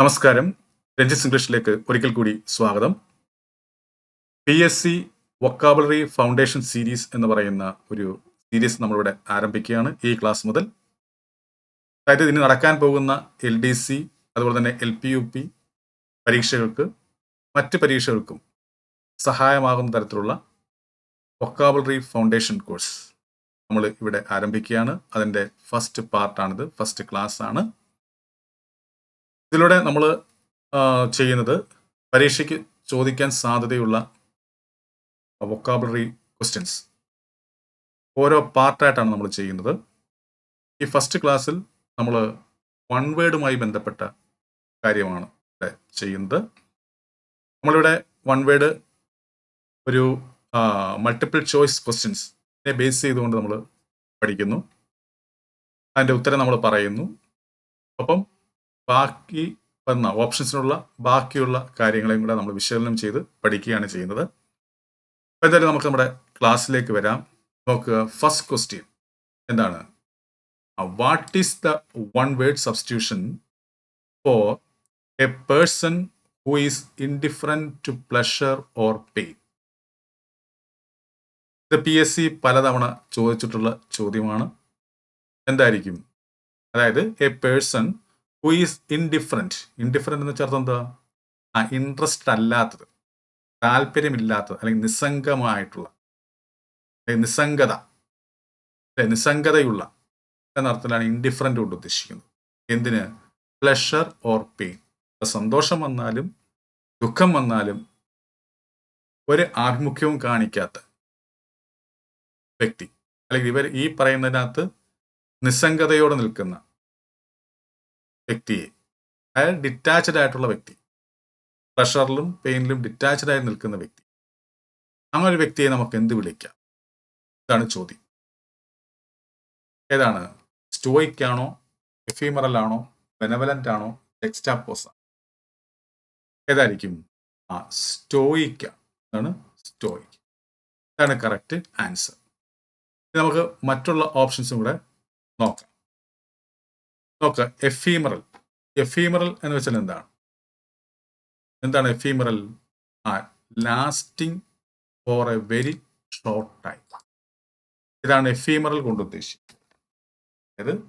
നമസ്കാരം. രഞ്ജിത്ത് ഇംഗ്ലീഷിലേക്ക് ഒരിക്കൽ കൂടി സ്വാഗതം. P S C vocabulary foundation series എന്ന് പറയുന്ന ഒരു സീരീസ് നമ്മളിവിടെ ആരംഭിക്കുകയാണ് ഈ ക്ലാസ് മുതൽ. അതായത് ഇനി നടക്കാൻ പോകുന്ന എൽ ഡി സി അതുപോലെ തന്നെ എൽ പി യു പി പരീക്ഷകൾക്ക് മറ്റ് പരീക്ഷകൾക്കും സഹായമാകുന്ന തരത്തിലുള്ള വൊക്കാബുലറി ഫൗണ്ടേഷൻ കോഴ്സ് നമ്മൾ ഇവിടെ ആരംഭിക്കുകയാണ്. അതിന്റെ ഫസ്റ്റ് പാർട്ടാണിത് ഫസ്റ്റ് ക്ലാസ് ആണ്. ഇതിലൂടെ നമ്മൾ ചെയ്യുന്നത് പരീക്ഷയ്ക്ക് ചോദിക്കാൻ സാധ്യതയുള്ള വൊക്കാബുലറി ക്വസ്റ്റ്യൻസ് ഓരോ പാർട്ടായിട്ടാണ് നമ്മൾ ചെയ്യുന്നത്. ഈ ഫസ്റ്റ് ക്ലാസ്സിൽ നമ്മൾ വൺ വേഡുമായി ബന്ധപ്പെട്ട കാര്യമാണ് ചെയ്യുന്നത്. നമ്മളിവിടെ വൺ വേഡ് ഒരു മൾട്ടിപ്പിൾ ചോയ്സ് ക്വസ്റ്റ്യൻസ് ബേസ് ചെയ്തുകൊണ്ട് നമ്മൾ പഠിക്കുന്നു. അതിന്റെ ഉത്തരം നമ്മൾ പറയുന്നു. ഒപ്പം ബാക്കി വന്ന ഓപ്ഷൻസിനുള്ള ബാക്കിയുള്ള കാര്യങ്ങളെയും കൂടെ നമ്മൾ വിശകലനം ചെയ്ത് പഠിക്കുകയാണ് ചെയ്യുന്നത്. അപ്പോൾ എന്തായാലും നമുക്ക് നമ്മുടെ ക്ലാസ്സിലേക്ക് വരാം. നോക്കുക ഫസ്റ്റ് ക്വസ്റ്റ്യൻ എന്താണ്? What is the one word substitution for a person who is indifferent to pleasure or pain ഇത് പി എസ് സി പലതവണ ചോദിച്ചിട്ടുള്ള ചോദ്യമാണ്. എന്തായിരിക്കും? അതായത് a person who is indifferent indifferent എന്ന് വെച്ചാൽ എന്താ? ആ ഇൻട്രസ്റ്റ് അല്ലാത്തത് താല്പര്യമില്ലാത്തത് അല്ലെങ്കിൽ നിസ്സംഗമായിട്ടുള്ള അല്ലെങ്കിൽ നിസ്സംഗത നിസ്സംഗതയുള്ള എന്നർത്ഥത്തിലാണ് ഇൻഡിഫറന്റ് കൊണ്ട് ഉദ്ദേശിക്കുന്നത്. എന്തിന്? പ്ലഷർ ഓർ പെയിൻ സന്തോഷം വന്നാലും ദുഃഖം വന്നാലും ഒരു ആഭിമുഖ്യവും കാണിക്കാത്ത വ്യക്തി അല്ലെങ്കിൽ ഇവർ ഈ പറയുന്നതിനകത്ത് നിസ്സംഗതയോടെ നിൽക്കുന്ന വ്യക്തിയെ അയാൾ ഡിറ്റാച്ച്ഡ് ആയിട്ടുള്ള വ്യക്തി. പ്രഷറിലും പെയിനിലും ഡിറ്റാച്ച്ഡ് ആയി നിൽക്കുന്ന വ്യക്തി. അങ്ങനെ ഒരു വ്യക്തിയെ നമുക്ക് എന്ത് വിളിക്കാം? ഇതാണ് ചോദ്യം. ഏതാണ്? സ്റ്റോയിക് ആണോ? എഫീമറൽ ആണോ? ബെനവലന്റ് ആണോ? എക്സ്റ്റാപ്പോസ് ഏതായിരിക്കും? ആ സ്റ്റോയിക്ക ആണ്. സ്റ്റോയിക് ഇതാണ് കറക്റ്റ് ആൻസർ നമുക്ക് മറ്റുള്ള ഓപ്ഷൻസും കൂടെ നോക്കാം. നോക്കുക എഫീമറൽ എഫീമറൽ എന്ന് വെച്ചാൽ എന്താണ്? എന്താണ് ephemeral ah lasting for a very short time ഇതാണ് എഫീമറൽ കൊണ്ട് ഉദ്ദേശിക്കുന്നത്. അതായത്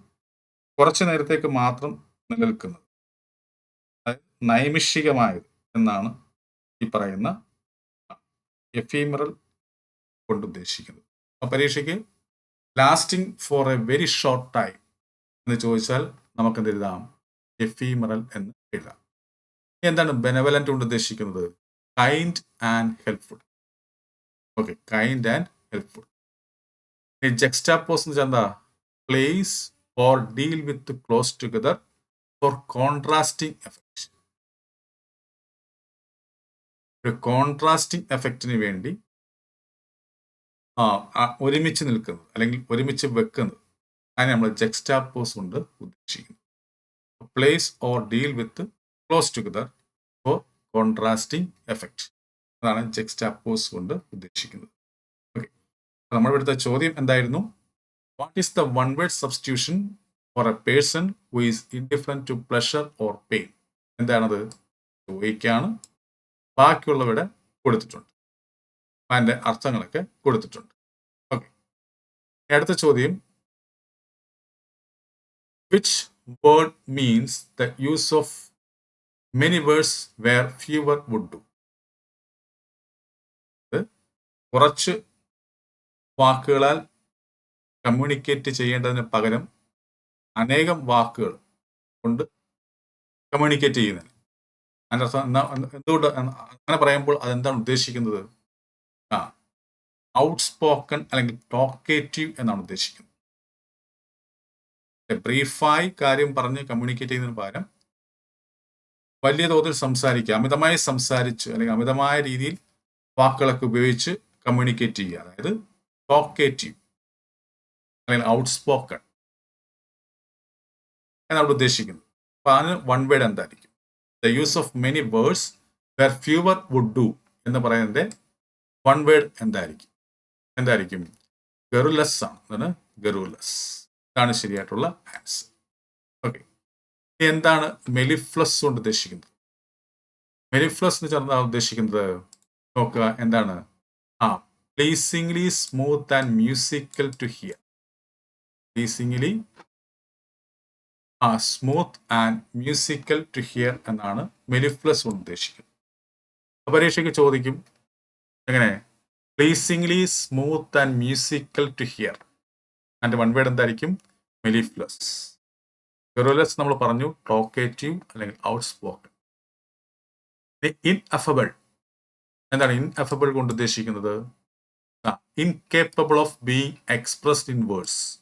കുറച്ചു നേരത്തേക്ക് മാത്രം നിലനിൽക്കുന്നത്. അതായത് നൈമിഷികമായത് എന്നാണ് ഈ പറയുന്ന എഫീമറൽ കൊണ്ട് ഉദ്ദേശിക്കുന്നത്. ആ പരീക്ഷയ്ക്ക് lasting for a very short time എന്ന് ചോദിച്ചാൽ നമുക്ക് എഴുതാം? എഫീമറൽ എന്ന് എഴുതാം. എന്താണ് ബെനവലന്റ് കൊണ്ട് ഉദ്ദേശിക്കുന്നത്? Kind and helpful okay kind and helpful juxtapose എന്ന് വെച്ചാൽ എന്താ? Place or deal with close together for contrasting effect ഒരു കോൺട്രാസ്റ്റിംഗ് എഫക്റ്റിന് വേണ്ടി ഒരുമിച്ച് നിൽക്കുന്നത് അല്ലെങ്കിൽ ഒരുമിച്ച് വെക്കുന്നത്. അതിനെ നമ്മൾ ജെക്സ്റ്റാപ്പോസ് കൊണ്ട് ഉദ്ദേശിക്കുന്നു. Place or deal with close together for contrasting effect അതാണ് ജെക്സ്റ്റാപ്പോസ് കൊണ്ട് ഉദ്ദേശിക്കുന്നത്. ഓക്കെ നമ്മൾ ഇവിടുത്തെ ചോദ്യം എന്തായിരുന്നു? What is the one word substitution for a person who is indifferent to pleasure or pain എന്താണത്? ചോദിക്കാണ്. ബാക്കിയുള്ളവരുടെ കൊടുത്തിട്ടുണ്ട്. അതിന്റെ അർത്ഥങ്ങളൊക്കെ കൊടുത്തിട്ടുണ്ട്. ഓക്കെ അടുത്ത ചോദ്യം. Which word means the use of many words where fewer would do? കുറച്ച് വാക്കുകളാൽ കമ്മ്യൂണിക്കേറ്റ് ചെയ്യേണ്ടതിന് പകരം അനേകം വാക്കുകൾ കൊണ്ട് കമ്മ്യൂണിക്കേറ്റ് ചെയ്യുന്നത് അതിന്റെ എന്തുകൊണ്ട് അങ്ങനെ പറയുമ്പോൾ അതെന്താണ് ഉദ്ദേശിക്കുന്നത്? ആ ഔട്ട് സ്പോക്കൺ അല്ലെങ്കിൽ ടോക്കേറ്റീവ് എന്നാണ് ഉദ്ദേശിക്കുന്നത്. ബ്രീഫായി കാര്യം പറഞ്ഞ് കമ്മ്യൂണിക്കേറ്റ് ചെയ്യുന്നതിന് പകരം വലിയ തോതിൽ സംസാരിക്കുക അമിതമായി സംസാരിച്ച് അല്ലെങ്കിൽ അമിതമായ രീതിയിൽ വാക്കുകളൊക്കെ ഉപയോഗിച്ച് കമ്മ്യൂണിക്കേറ്റ് ചെയ്യുക. അതായത് ടോക്കേറ്റീവ് അല്ലെങ്കിൽ ഔട്ട് സ്പോക്കൺ എന്നാണ് ഉദ്ദേശിക്കുന്നത്. അപ്പൊ അതിന് വൺ വേഡ് എന്തായിരിക്കും? The use of many words where fewer would do എന്ന് പറയുന്നതിന്റെ വൺ വേഡ് എന്തായിരിക്കും? എന്തായിരിക്കും? ഗറുലസ് ആണ് അതാണ് ഗറുലസ് ഇതാണ് ശരിയായിട്ടുള്ള ആൻസർ ഓക്കെ എന്താണ് മെലിഫ്ലസ് കൊണ്ട് ഉദ്ദേശിക്കുന്നത്? മെലിഫ്ലസ് എന്ന് ചേർന്നാണ് ഉദ്ദേശിക്കുന്നത് നോക്കുക എന്താണ്? ആ pleasingly smooth and musical to hear pleasingly ah smooth and musical to hear എന്നാണ് മെലിഫ്ലസ് കൊണ്ട് ഉദ്ദേശിക്കുന്നത്. പരീക്ഷയ്ക്ക് ചോദിക്കും എങ്ങനെ? Pleasingly smooth and musical to hear അതിന്റെ വൺ വേർഡ് എന്തായിരിക്കും? മെലിഫ്ലസ് ഗെറോലസ് നമ്മൾ പറഞ്ഞു ടോക്കേറ്റീവ് അല്ലെങ്കിൽ ഔട്ട് സ്പോക്കൺ ഇൻ അഫബിൾ എന്താണ് ഇൻ അഫബിൾ കൊണ്ട് ഉദ്ദേശിക്കുന്നത്? Incapable of being expressed in words.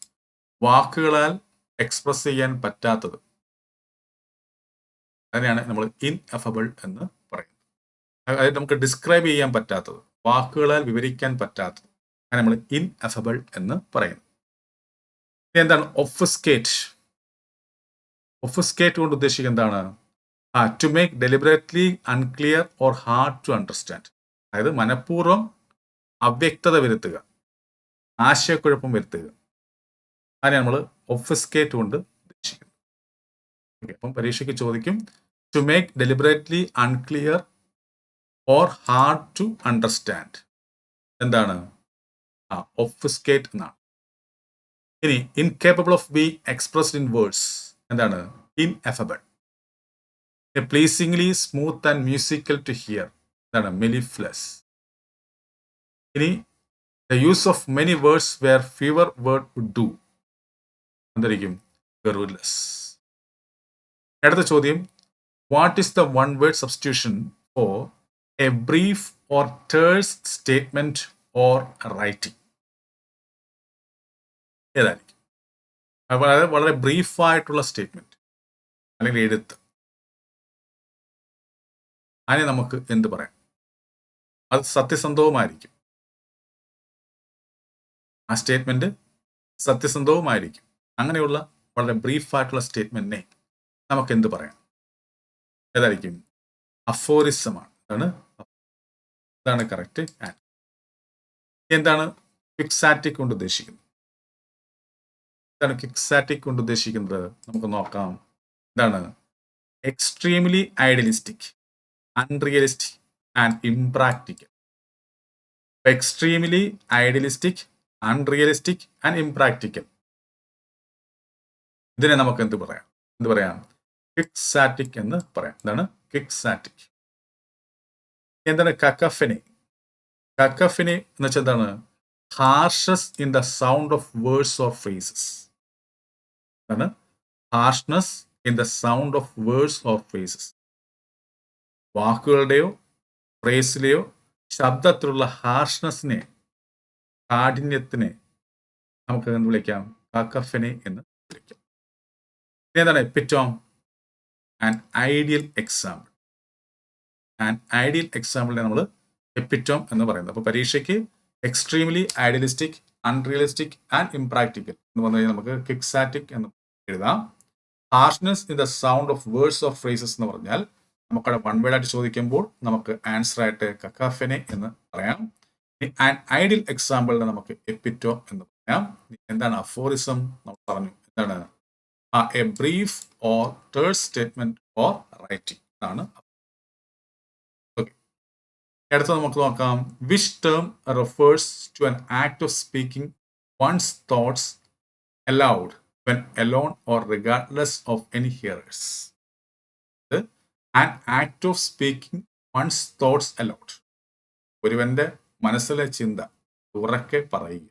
വാക്കുകളാൽ express ചെയ്യാൻ പറ്റാത്തത്. അതിനെയാണ് നമ്മൾ ഇൻ അഫബിൾ എന്ന് പറയുന്നത്. അതായത് നമുക്ക് ഡിസ്ക്രൈബ് ചെയ്യാൻ പറ്റാത്തത്. വാക്കുകളാൽ വിവരിക്കാൻ പറ്റാത്തത്. അങ്ങനെ നമ്മൾ ഇൻ അഫബിൾ എന്ന് പറയുന്നു. ഇനി എന്താണ് ഒഫസ്കേറ്റ് ഒഫസ്കേറ്റ് കൊണ്ട് ഉദ്ദേശിക്കുക എന്താണ്? ആ to make deliberately unclear or hard to understand അതായത് മനഃപൂർവം അവ്യക്തത വരുത്തുക. ആശയക്കുഴപ്പം വരുത്തുക. അതിനെ നമ്മൾ ഒഫസ്കേറ്റ് കൊണ്ട് ഉദ്ദേശിക്കുന്നത് അപ്പം പരീക്ഷയ്ക്ക് ചോദിക്കും to make deliberately unclear or hard to understand എന്താണ്? ആ ഒഫസ്കേറ്റ് എന്നാണ്. ഇനി incapable of be expressed in words എന്താണ്? Ineffable pleasingly smooth and musical to hear എന്താണ്? മെലിഫ്ലസ് ഇനി the use of many words where fewer word would do എന്തായിരിക്കും garrulous അടുത്ത ചോദ്യം. What is the one word substitution for a brief or terse statement or writing ഏതായിരിക്കും? അതായത് വളരെ ബ്രീഫായിട്ടുള്ള statement. അല്ലെങ്കിൽ എഴുത്ത്. അതിനെ നമുക്ക് എന്ത് പറയാം? അത് സത്യസന്ധവുമായിരിക്കും. ആ സ്റ്റേറ്റ്മെന്റ് സത്യസന്ധവുമായിരിക്കും. അങ്ങനെയുള്ള വളരെ ബ്രീഫായിട്ടുള്ള സ്റ്റേറ്റ്മെന്റിനെ നമുക്ക് എന്ത് പറയാം? ഏതായിരിക്കും? അഫോറിസമാണ്. അതാണ് ഇതാണ് കറക്റ്റ് ആൻഡ് എന്താണ് ഫിക്സാറ്റിക് കൊണ്ട് ഉദ്ദേശിക്കുന്നത്? എന്താണ് കിക്സാറ്റിക് കൊണ്ട് ഉദ്ദേശിക്കുന്നത്? നമുക്ക് നോക്കാം. എന്താണ് extremely idealistic unrealistic and impractical extremely idealistic unrealistic and impractical ഇതിനെ നമുക്ക് എന്ത് പറയാം? എന്ത് പറയാം? കിക്സാറ്റിക് എന്ന് പറയാം. എന്താണ്? കിക്സാറ്റിക് എന്താണ് കക്കഫിനി കക്കഫിനി എന്ന് വെച്ചാൽ എന്താണ്? Harshness in the sound of words or phrases എന്താണ് harshness in the sound of words or phrases വാക്കുകളുടെയോ ഫ്രേസിലെയോ ശബ്ദത്തിലുള്ള ഹാർഷ്നെസ്സിനെ കാഠിന്യത്തിനെ നമുക്ക് എന്ത് വിളിക്കാം? കാക്കഫിനെ എന്ന് വിളിക്കാം. ഏതാണ് epitome and ideal example and ideal എക്സാമ്പിളിനെ നമ്മൾ എപ്പിറ്റോം എന്ന് പറയുന്നത്. അപ്പോൾ പരീക്ഷയ്ക്ക് extremely idealistic unrealistic and impractical എന്ന് പറഞ്ഞു കഴിഞ്ഞാൽ നമുക്ക് കിക്സാറ്റിക് എന്ന് എഴുതാം. Harshness in the sound of words of phrases എന്ന് പറഞ്ഞാൽ നമുക്കവിടെ വൺ ചോദിക്കുമ്പോൾ നമുക്ക് ആൻസർ ആയിട്ട് കക്കാഫെനെ എന്ന് പറയാം. ആൻഡ് ഐഡിയൽ എക്സാമ്പിളിന് നമുക്ക് എപ്പിറ്റോ എന്ന് പറയാം. എന്താണ് അഫോറിസം നമ്മൾ പറഞ്ഞു? എന്താണ്? ആ a brief or terse statement or writing okay അടുത്ത നമുക്ക് നോക്കാം. Which term refers to an act of speaking one's thoughts aloud when alone or regardless of any hearers an act of speaking one's thoughts aloud ഒരുവന്റെ മനസ്സിലെ ചിന്ത ഉറക്കെ പറയുക.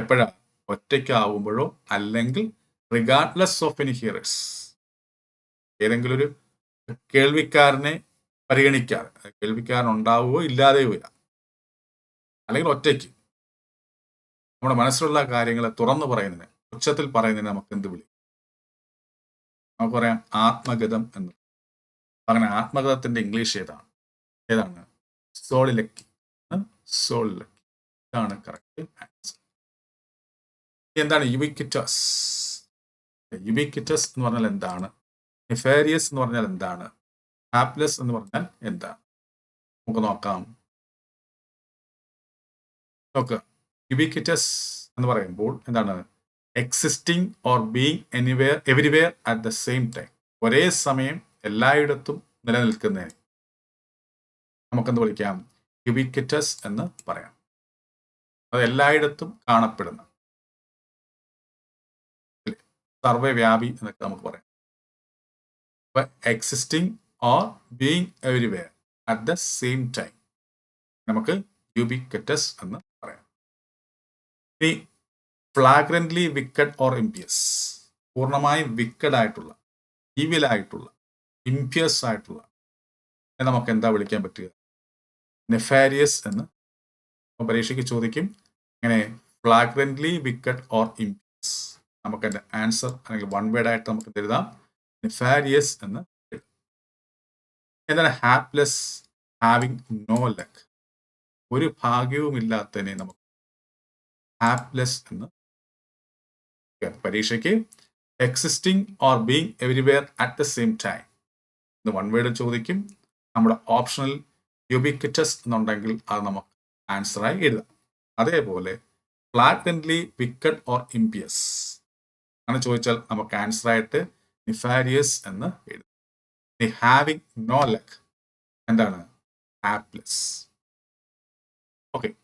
എപ്പോഴാ? ഒറ്റയ്ക്കാവുമ്പോഴോ? അല്ലെങ്കിൽ റിഗാർഡ്ലെസ് ഓഫ് എനി ഹിയറേഴ്സ് ഏതെങ്കിലും ഒരു കേൾവിക്കാരനെ പരിഗണിക്കാതെ കേൾവിക്കാരൻ ഉണ്ടാവുകയോ ഇല്ലാതെയോ ഇല്ല അല്ലെങ്കിൽ ഒറ്റയ്ക്ക്. നമ്മുടെ മനസ്സിലുള്ള കാര്യങ്ങളെ തുറന്നു പറയുന്നതിന് ഉച്ചത്തിൽ പറയുന്നതിന് നമുക്ക് എന്ത് വിളി? നമുക്ക് പറയാം ആത്മഗതം എന്ന്. അങ്ങനെ ആത്മഗതത്തിന്റെ ഇംഗ്ലീഷ് ഏതാണ്? ഏതാണ്? സോളിലക്കി. സോളിലക്കി. ഇതാണ് കറക്റ്റ് ആൻസർ എന്താണ് യുബിക്വിറ്റസ് യുബിക്വിറ്റസ് എന്ന് പറഞ്ഞാൽ എന്താണ്? നിഫേരിയസ് എന്ന് പറഞ്ഞാൽ എന്താണ്? ഹാപ്പിനെസ് എന്ന് പറഞ്ഞാൽ എന്താണ്? നമുക്ക് നോക്കാം. നോക്ക്. യുബിക്വിറ്റസ് എന്ന് പറയുമ്പോൾ എന്താണ്? Existing or being anywhere everywhere at the same time ഒരേ സമയം എല്ലായിടത്തും നിലനിൽക്കുന്നതിന് നമുക്കെന്ത് വിളിക്കാം? യുബിക്വിറ്റസ് എന്ന് പറയാം. അത് എല്ലായിടത്തും കാണപ്പെടുന്ന സർവവ്യാപി എന്നൊക്കെ നമുക്ക് പറയാം. അപ്പൊ existing or being everywhere at the same time നമുക്ക് യുബിക്വറ്റസ് എന്ന് പറയാം. Flagrantly wicked or impious. പൂർണമായും വിക്കഡ് ആയിട്ടുള്ള ഈവിലായിട്ടുള്ള ഇംപിയസ് ആയിട്ടുള്ള. നമുക്ക് എന്താ വിളിക്കാൻ പറ്റുക? നെഫാരിയസ് എന്ന് പരീക്ഷയ്ക്ക് ചോദിക്കും ഇങ്ങനെ ഫ്ലാഗ്രന്റ്ലി വിക്കഡ് ഓർ ഇംപിയസ്? നമുക്ക് അതിന്റെ ആൻസർ അല്ലെങ്കിൽ വൺ വേർഡ് ആയിട്ട് നമുക്ക് എഴുതാം. നെഫാരിയസ് എന്ന് എന്താണ്? Hapless having no luck. ഒരു ഭാഗ്യവുമില്ലാത്തതിനെ നമുക്ക് ഹാപ്ലെസ് എന്ന് പരീക്ഷയ്ക്ക് existing or being everywhere at the same time എന്ന് വൺ വേർഡ് ചോദിക്കും. നമ്മുടെ ഓപ്ഷണൽ യുബിക്വിറ്റസ് എന്നുണ്ടെങ്കിൽ അത് നമുക്ക് ആൻസറായി എഴുതാം. അതേപോലെ ഫ്ലാറ്റൻലി വിക്കഡ് ഓർ ഇംപിയസ് അങ്ങനെ ചോദിച്ചാൽ നമുക്ക് ആൻസറായിട്ട് നിഫാരിയസ് എന്ന് എഴുതാം. ഹാവിങ് നോ ലക്ക് എന്താണ്? Hapless okay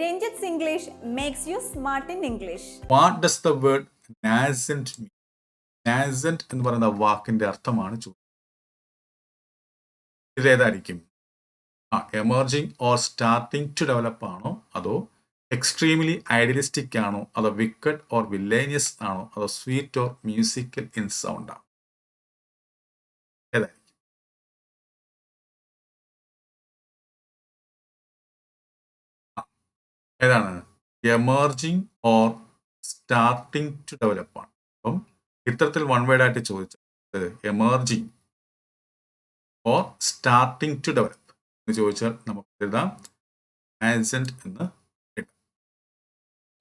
Ranjith English makes you smart in English what does the word nascent mean nascent എന്ന് പറയുന്ന വാക്കിന്റെ അർത്ഥമാണ് ചോദ്യം ഇതേതായിരിക്കും ആ emerging or starting to develop ആണോ? അതോ എക്സ്ട്രീംലി ഐഡിയലിസ്റ്റിക് ആണോ? അതോ വിക്കഡ് ഓർ വില്ലേനിയസ് ആണോ? അതോ sweet or musical in sound ആണോ? ഏതാണ്? Emerging or starting to develop ആണ്. അപ്പം ഇത്തരത്തിൽ വൺ വേർഡ് ആയിട്ട് ചോദിച്ചത് emerging or starting to develop എന്ന് ചോദിച്ചാൽ നമുക്ക് എഴുതാം. ആൻസെന്റ് എന്ന്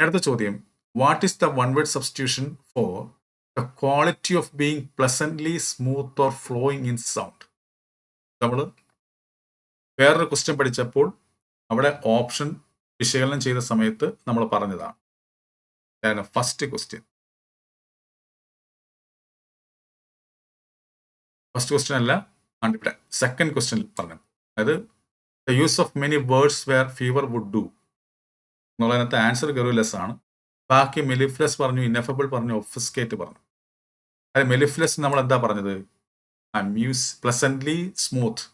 അടുത്ത ചോദ്യം. What is the one word substitution for the quality of being pleasantly smooth or flowing in sound നമ്മൾ വേറൊരു ക്വസ്റ്റ്യൻ പഠിച്ചപ്പോൾ അവിടെ ഓപ്ഷൻ വിശകലനം ചെയ്ത സമയത്ത് നമ്മൾ പറഞ്ഞതാണ്. ഫസ്റ്റ് ക്വസ്റ്റ്യൻ ഫസ്റ്റ് ക്വസ്റ്റ്യൻ അല്ല ഇവിടെ സെക്കൻഡ് ക്വസ്റ്റ്യൻ പറഞ്ഞു. അതായത് the use of many words where fewer would do എന്നുള്ളതിനകത്ത് answer garrulous ആണ്. ബാക്കി മെലിഫ്ലസ് പറഞ്ഞു ഇന്നഫബിൾ പറഞ്ഞു ഒഫിസ്കേറ്റ് പറഞ്ഞു. അതായത് മെലിഫ്ലസ് നമ്മൾ എന്താ പറഞ്ഞത്? Muse pleasantly smooth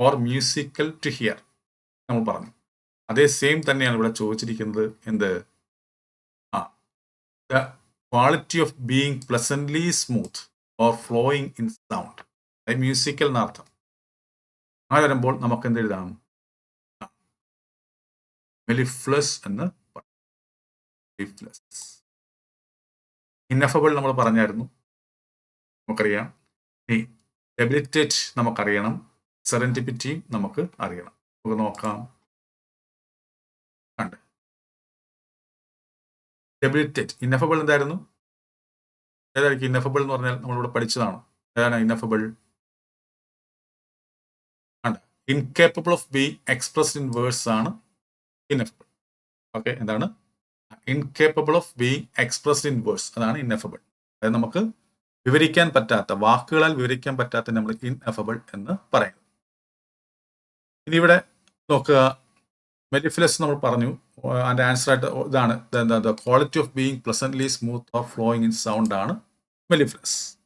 or musical to hear നമ്മൾ പറഞ്ഞു. അതേ സെയിം തന്നെയാണ് ഇവിടെ ചോദിച്ചിരിക്കുന്നത്. എന്ത്? ആ the quality of being pleasantly smooth or flowing in sound musical എന്നർത്ഥം അങ്ങനെ വരുമ്പോൾ നമുക്ക് എന്ത് എഴുതാം? മെലിഫ്ലസ് എന്ന് ഇന്നഫബിൾ നമ്മൾ പറഞ്ഞായിരുന്നു. നമുക്കറിയാം. ഡെബിലിറ്റേറ്റ് നമുക്കറിയണം. സെറന്റിപ്പിറ്റിയും നമുക്ക് അറിയണം. നമുക്ക് നോക്കാം. ഡെബിലിറ്റേറ്റ് ഇന്നഫബിൾ എന്തായിരുന്നു? ഏതായിരിക്കും ഇന്നഫബിൾ എന്ന് പറഞ്ഞാൽ നമ്മളിവിടെ പഠിച്ചതാണ്? ഏതാണ് ineffable incapable of being expressed in words ആണ് ഇന്നഫബിൾ ഓക്കെ എന്താണ്? Incapable of being expressed in words അതാണ് ഇന്നഫബിൾ അതായത് നമുക്ക് വിവരിക്കാൻ പറ്റാത്ത വാക്കുകളാൽ വിവരിക്കാൻ പറ്റാത്ത നമ്മൾ ഇൻഎഫബിൾ എന്ന് പറയുന്നു. ഇനി ഇവിടെ നോക്കുക. മെലിഫിലസ് നമ്മൾ പറഞ്ഞു അതിന്റെ ആൻസർ ആയിട്ട് ഇതാണ്. The quality of being pleasantly smooth of flowing in sound ആണ് മെലിഫിലസ്.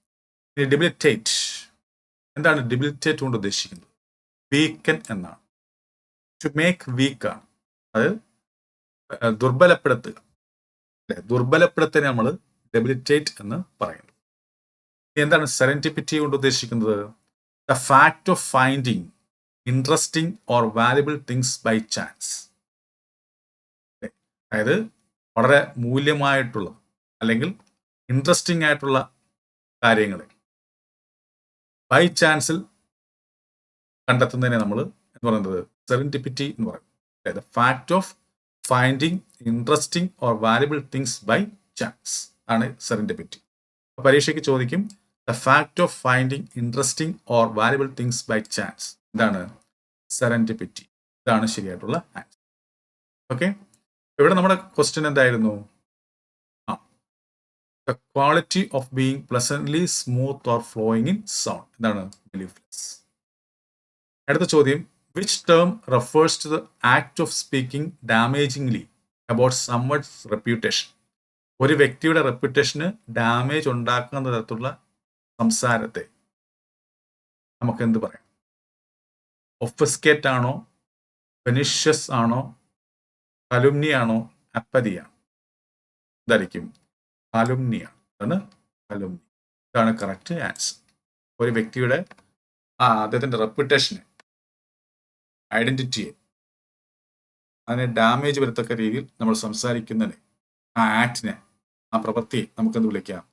ഇനി ഡിബിലിറ്റേറ്റ്. എന്താണ് ഡിബിലിറ്റേറ്റ് കൊണ്ട് ഉദ്ദേശിക്കുന്നത്? വീക്കൻ എന്നാണ്. ടു മേക്ക് വീക്ക് ആണ് അത് ദുർബലപ്പെടുത്തുക. അല്ലെ? ദുർബലപ്പെടുത്തനെ നമ്മൾ ഡെബിലിറ്റേറ്റ് എന്ന് പറയുന്നു. എന്താണ് സെറന്റിപ്പിറ്റി കൊണ്ട് ഉദ്ദേശിക്കുന്നത്? The fact of finding interesting or valuable things by chance അതായത് വളരെ മൂല്യമായിട്ടുള്ള അല്ലെങ്കിൽ ഇൻട്രസ്റ്റിംഗ് ആയിട്ടുള്ള കാര്യങ്ങൾ ബൈ ചാൻസിൽ കണ്ടെത്തുന്നതിനെ നമ്മൾ എന്ന് പറയുന്നത് സെറിൻഡിപ്പിറ്റി എന്ന് പറയും. അതായത് fact of finding interesting or valuable things by chance ആണ് സെറിൻഡിപ്പിറ്റി പരീക്ഷയ്ക്ക് ചോദിക്കും the fact of finding interesting or valuable things by chance ഇതാണ് സെറന്റിപിറ്റി ഇതാണ് ശരിയായിട്ടുള്ള ആൻസർ ഓക്കെ ഇവിടെ നമ്മുടെ ക്വസ്റ്റ്യൻ എന്തായിരുന്നു? ആ. The quality of being pleasantly smooth or flowing in sound എന്താണ്? അടുത്ത ചോദ്യം. Which term refers to the act of speaking damagingly about somebody's reputation ഒരു വ്യക്തിയുടെ റെപ്യൂട്ടേഷന് ഡാമേജ് ഉണ്ടാക്കുന്ന തരത്തിലുള്ള സംസാരത്തെ നമുക്ക് എന്ത് പറയാം? ഒഫസ്കേറ്റ് ആണോ? ഫെനിഷ്യസ് ആണോ? കലുംനി ആണോ? അപ്പതിയാണോ ഇതായിരിക്കും. കലുംനിയാണ് അതാണ് കലുംനി ഇതാണ് കറക്റ്റ് ആൻസർ ഒരു വ്യക്തിയുടെ ആ അദ്ദേഹത്തിന്റെ റെപ്യൂട്ടേഷനെ ഐഡന്റിറ്റിയെ അതിനെ ഡാമേജ് വരത്തക്ക രീതിയിൽ നമ്മൾ സംസാരിക്കുന്നതിന് ആ ആക്ടിനെ ആ പ്രവൃത്തിയെ നമുക്കെന്ത് വിളിക്കാം?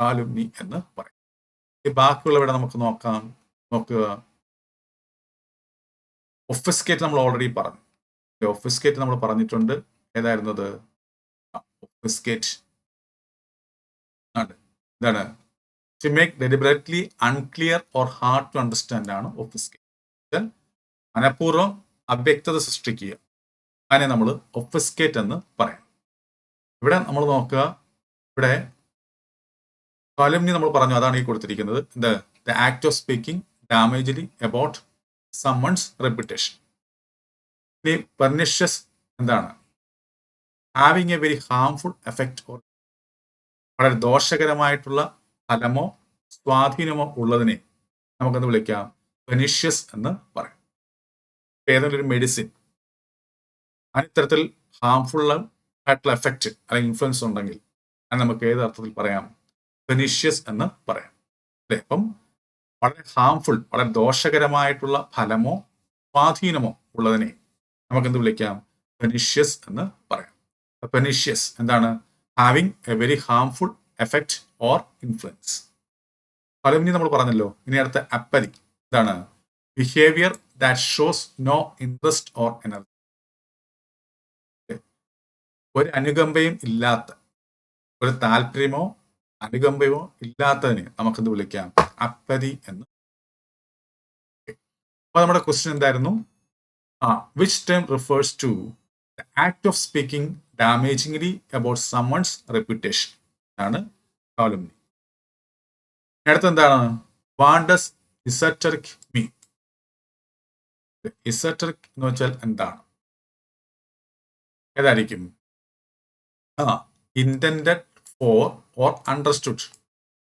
കാലുംനി എന്ന് പറയും. ഈ ബാക്കിയുള്ളവിടെ നമുക്ക് നോക്കാം. നോക്കുക. ഒഫിസ്കേറ്റ് നമ്മൾ ഓൾറെഡി പറഞ്ഞു. ഒഫിസ്കേറ്റ് നമ്മൾ പറഞ്ഞിട്ടുണ്ട്. ഏതായിരുന്നത്? ഒഫിസ്കേറ്റ്. ഇതാണ്. To make deliberately unclear or hard to understand ആണ് ഒഫിസ്കേറ്റ്. മനഃപൂർവം അവ്യക്തത സൃഷ്ടിക്കുക. അതിനെ നമ്മൾ ഒഫിസ്കേറ്റ് എന്ന് പറയാം ഇവിടെ നമ്മൾ നോക്കുക. ഇവിടെ കാലംനി നമ്മൾ പറഞ്ഞു അതാണ് ഈ കൊടുത്തിരിക്കുന്നത്. The act of speaking damagingly about someone's reputation ഇനി പെർണിഷ്യസ് എന്താണ്? Having a very harmful effect or വളരെ ദോഷകരമായിട്ടുള്ള ഫലമോ സ്വാധീനമോ ഉള്ളതിനെ നമുക്കെന്ന് വിളിക്കാം? പെനിഷ്യസ് എന്ന് പറയും. ഏതെങ്കിലും ഒരു മെഡിസിൻ അതിത്തരത്തിൽ ഹാംഫുൾ ആയിട്ടുള്ള എഫക്റ്റ് അല്ലെങ്കിൽ ഇൻഫ്ലുവൻസ് ഉണ്ടെങ്കിൽ അത് നമുക്ക് ഏത് അർത്ഥത്തിൽ പറയാം? പെനിഷ്യസ് എന്ന് പറയാം. അല്ലെ? അപ്പം വളരെ ഹാംഫുൾ വളരെ ദോഷകരമായിട്ടുള്ള ഫലമോ സ്വാധീനമോ ഉള്ളതിനെ നമുക്ക് എന്ത് വിളിക്കാം? പെനിഷ്യസ് എന്ന് പറയാം. പെനിഷ്യസ് എന്താണ്? Having a very harmful effect or influence പലവിനി നമ്മൾ പറഞ്ഞല്ലോ. ഇനി അടുത്ത അപ്പതി എന്താണ് behaviour that shows no interest or energy ഒരു അനുകമ്പയും ഇല്ലാത്ത ഒരു താല്പര്യമോ അനുകമ്പയോ ഇല്ലാത്തതിനെ നമുക്കെന്ത് വിളിക്കാം? അപ്പതി എന്ന്. അപ്പൊ നമ്മുടെ ക്വസ്റ്റ്യൻ എന്തായിരുന്നു? ആ which term refers to the act of speaking damagingly about someone's reputation ആണ് കോലംനി അടുത്ത എന്താണ്? വാണ്ടസ് ഇസറ്റർക്ക് മീ ഇസറ്റർക്ക് എന്ന് വെച്ചാൽ എന്താണ്? ഏതായിരിക്കും? ആ intended for or understood.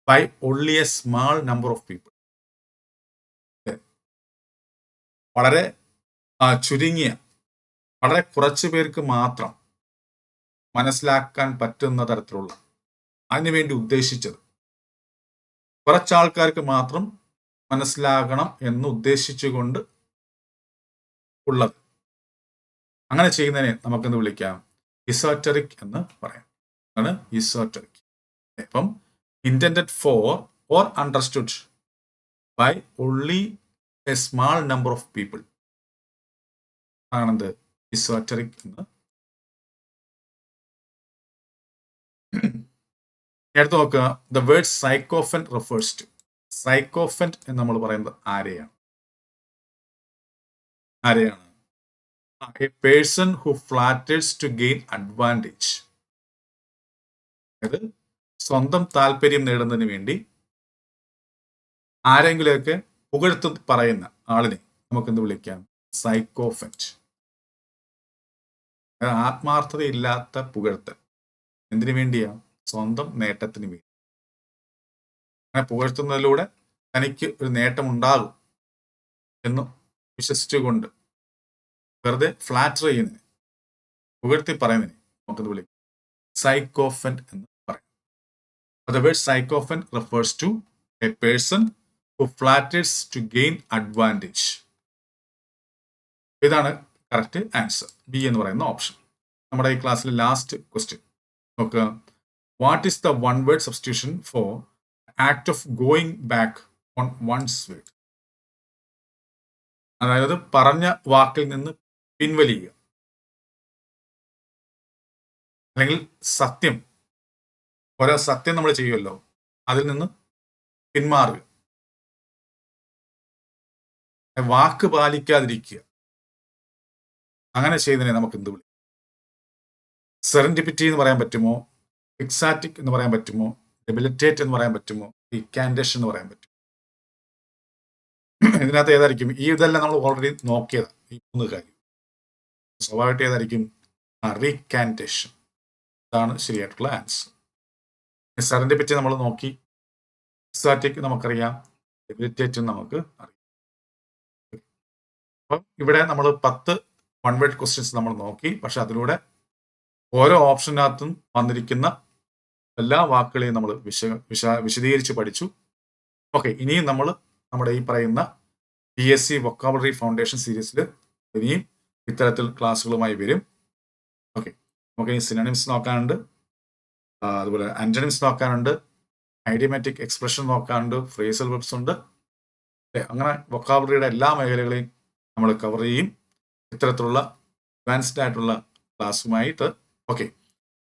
By only a small number of people. വളരെ ചുരുങ്ങിയ വളരെ കുറച്ച് പേർക്ക് മാത്രം മനസ്സിലാക്കാൻ പറ്റുന്ന തരത്തിലുള്ള അതിനുവേണ്ടി ഉദ്ദേശിച്ചത്. കുറച്ചാൾക്കാർക്ക് മാത്രം മനസ്സിലാകണം എന്ന് ഉദ്ദേശിച്ചുകൊണ്ട് ഉള്ളത്. അങ്ങനെ ചെയ്യുന്നതിനെ നമുക്കെന്ന് വിളിക്കാം ഇസോറ്ററിക് എന്ന് പറയാം. ആണ് ഇസോറ്ററിക് അപ്പം intended for or understood by only a small number of people ആണെന്ത്? Esoteric എന്ന്. ഇനി നോക്കുക. The word sycophant refers to sycophant എന്ന് നമ്മൾ പറയുന്നത് ആരെയാണ്? ആരെയാണ്? A person who flatters to gain advantage അതായത് സ്വന്തം താല്പര്യം നേടുന്നതിന് വേണ്ടി ആരെങ്കിലുമൊക്കെ പുകഴ്ത്തു പറയുന്ന ആളിനെ നമുക്കെന്ത് വിളിക്കാം. സൈക്കോഫെന്റ് ആത്മാർത്ഥതയില്ലാത്ത പുകഴ്ത്തൽ. എന്തിനു വേണ്ടിയാ? സ്വന്തം നേട്ടത്തിന് വേണ്ടി. അങ്ങനെ പുകഴ്ത്തുന്നതിലൂടെ തനിക്ക് ഒരു നേട്ടം ഉണ്ടാകും എന്ന് വിശ്വസിച്ചുകൊണ്ട് വെറുതെ ഫ്ലാറ്റർ ചെയ്യുന്നതിന് പുകഴ്ത്തി പറയുന്നതിന് നമുക്കത് വിളിക്കാം. സൈക്കോഫന്റ് എന്ന്. The word sycophant refers to a person who flatters to gain advantage. ഇതാണ് കറക്റ്റ് ആൻസർ ബി എന്ന് പറയുന്ന ഓപ്ഷൻ നമ്മുടെ ഈ ക്ലാസ്സിലെ ലാസ്റ്റ് ക്വസ്റ്റ്യൻ നോക്കുക what is the one word substitution for act of going back on one's word അതായത് പറഞ്ഞ വാക്കിൽ നിന്ന് പിൻവലിയുക. അല്ലെങ്കിൽ സത്യം ഓരോ സത്യം നമ്മൾ ചെയ്യുമല്ലോ അതിൽ നിന്ന് പിന്മാറുക. വാക്ക് പാലിക്കാതിരിക്കുക. അങ്ങനെ ചെയ്യുന്നതിനെ നമുക്ക് എന്ത് വിളിക്കും? സെറൻഡിപ്പിറ്റി എന്ന് പറയാൻ പറ്റുമോ? എക്സാറ്റിക് എന്ന് പറയാൻ പറ്റുമോ? ഡെബിലിറ്റേറ്റ് എന്ന് പറയാൻ പറ്റുമോ? ഇക്കാൻഡേഷൻ എന്ന് പറയാൻ പറ്റുമോ? ഇതിനകത്ത് ഏതായിരിക്കും? ഈ ഇതെല്ലാം നമ്മൾ ഓൾറെഡി നോക്കിയതാണ് ഈ മൂന്ന് കാര്യം. സ്വാഭാവികമായിട്ട് ഏതായിരിക്കും? റീകാന്റേഷൻ ഇതാണ് ശരിയായിട്ടുള്ള ആൻസർ നിസ്സാറിന്റെ പറ്റി നമ്മൾ നോക്കി. സ്റ്റാറ്റിക് നമുക്കറിയാം. ഡെബിലിറ്റേറ്റും നമുക്ക് അറിയാം. അപ്പം ഇവിടെ നമ്മൾ പത്ത് വൺ വേർഡ് ക്വസ്റ്റ്യൻസ് നമ്മൾ നോക്കി. പക്ഷെ അതിലൂടെ ഓരോ ഓപ്ഷനകത്തും വന്നിരിക്കുന്ന എല്ലാ വാക്കുകളെയും നമ്മൾ വിശ വിശ വിശദീകരിച്ച് പഠിച്ചു. ഓക്കെ ഇനിയും നമ്മൾ നമ്മുടെ ഈ പറയുന്ന P S C vocabulary foundation സീരീസിൽ ഇനിയും ഇത്തരത്തിൽ ക്ലാസ്സുകളുമായി വരും. ഓക്കെ നമുക്ക് ഇനി സിനോണിംസ് നോക്കാനുണ്ട്. അതുപോലെ ആന്റണിംസ് നോക്കാനുണ്ട് ഐഡിയമാറ്റിക് എക്സ്പ്രഷൻ നോക്കാനുണ്ട് ഫ്രേസൽ വെബ്സ് ഉണ്ട്? അങ്ങനെ വൊക്കാബുലറിയുടെ എല്ലാ മേഖലകളെയും നമ്മൾ കവർ ചെയ്യും. ഇത്തരത്തിലുള്ള അഡ്വാൻസ്ഡ് ആയിട്ടുള്ള ക്ലാസ്സുമായിട്ട് ഓക്കെ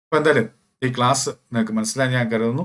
അപ്പോൾ എന്തായാലും ഈ ക്ലാസ് നിങ്ങൾക്ക് മനസ്സിലായി ഞാൻ കരുതുന്നു.